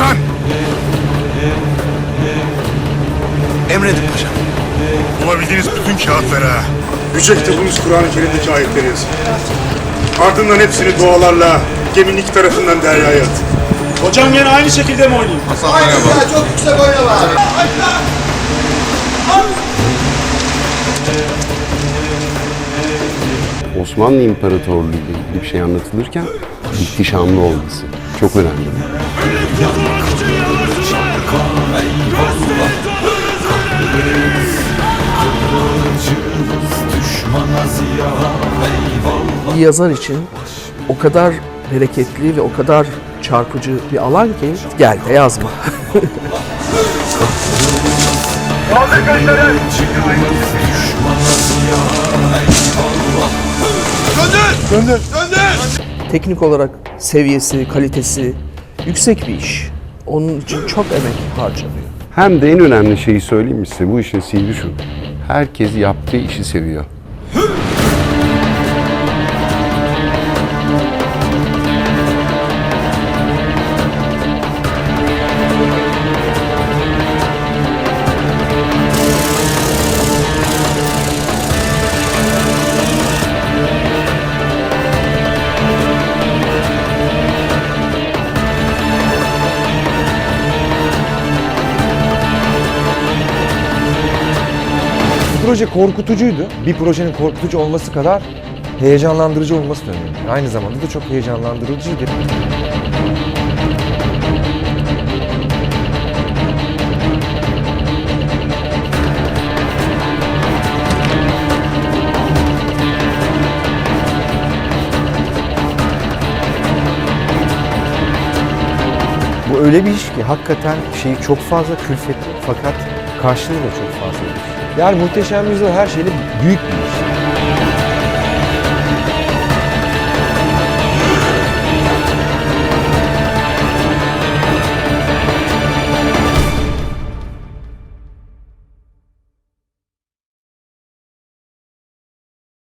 Hasan! Emredin paşam. Bulabildiğiniz bütün kağıtlara Yüce kitabımız Kur'an-ı Kerim'deki ayetleri yazın. Ardından hepsini dualarla geminin iki tarafından deryaya atın. Hocam yine aynı şekilde mi oynayayım? çok yüksek oynama. Osmanlı İmparatorluğu ile ilgili bir şey anlatılırken ihtişamlı olması çok önemli. bir yazar için o kadar bereketli ve o kadar çarpıcı bir alan ki gel de yazma. Teknik olarak seviyesi, kalitesi yüksek bir iş. Onun için çok emek harcanıyor. Hem de en önemli şeyi söyleyeyim mi size bu işin sihri şu. Herkes yaptığı işi seviyor. Proje korkutucuydu. Bir projenin korkutucu olması kadar heyecanlandırıcı olması da önemli. Aynı zamanda da çok heyecanlandırıcıydı. Bu öyle bir iş ki hakikaten şeyi çok fazla külfetli fakat karşılığı da çok fazla. Yani Muhteşem Yüzyıl her şeyle büyük bir.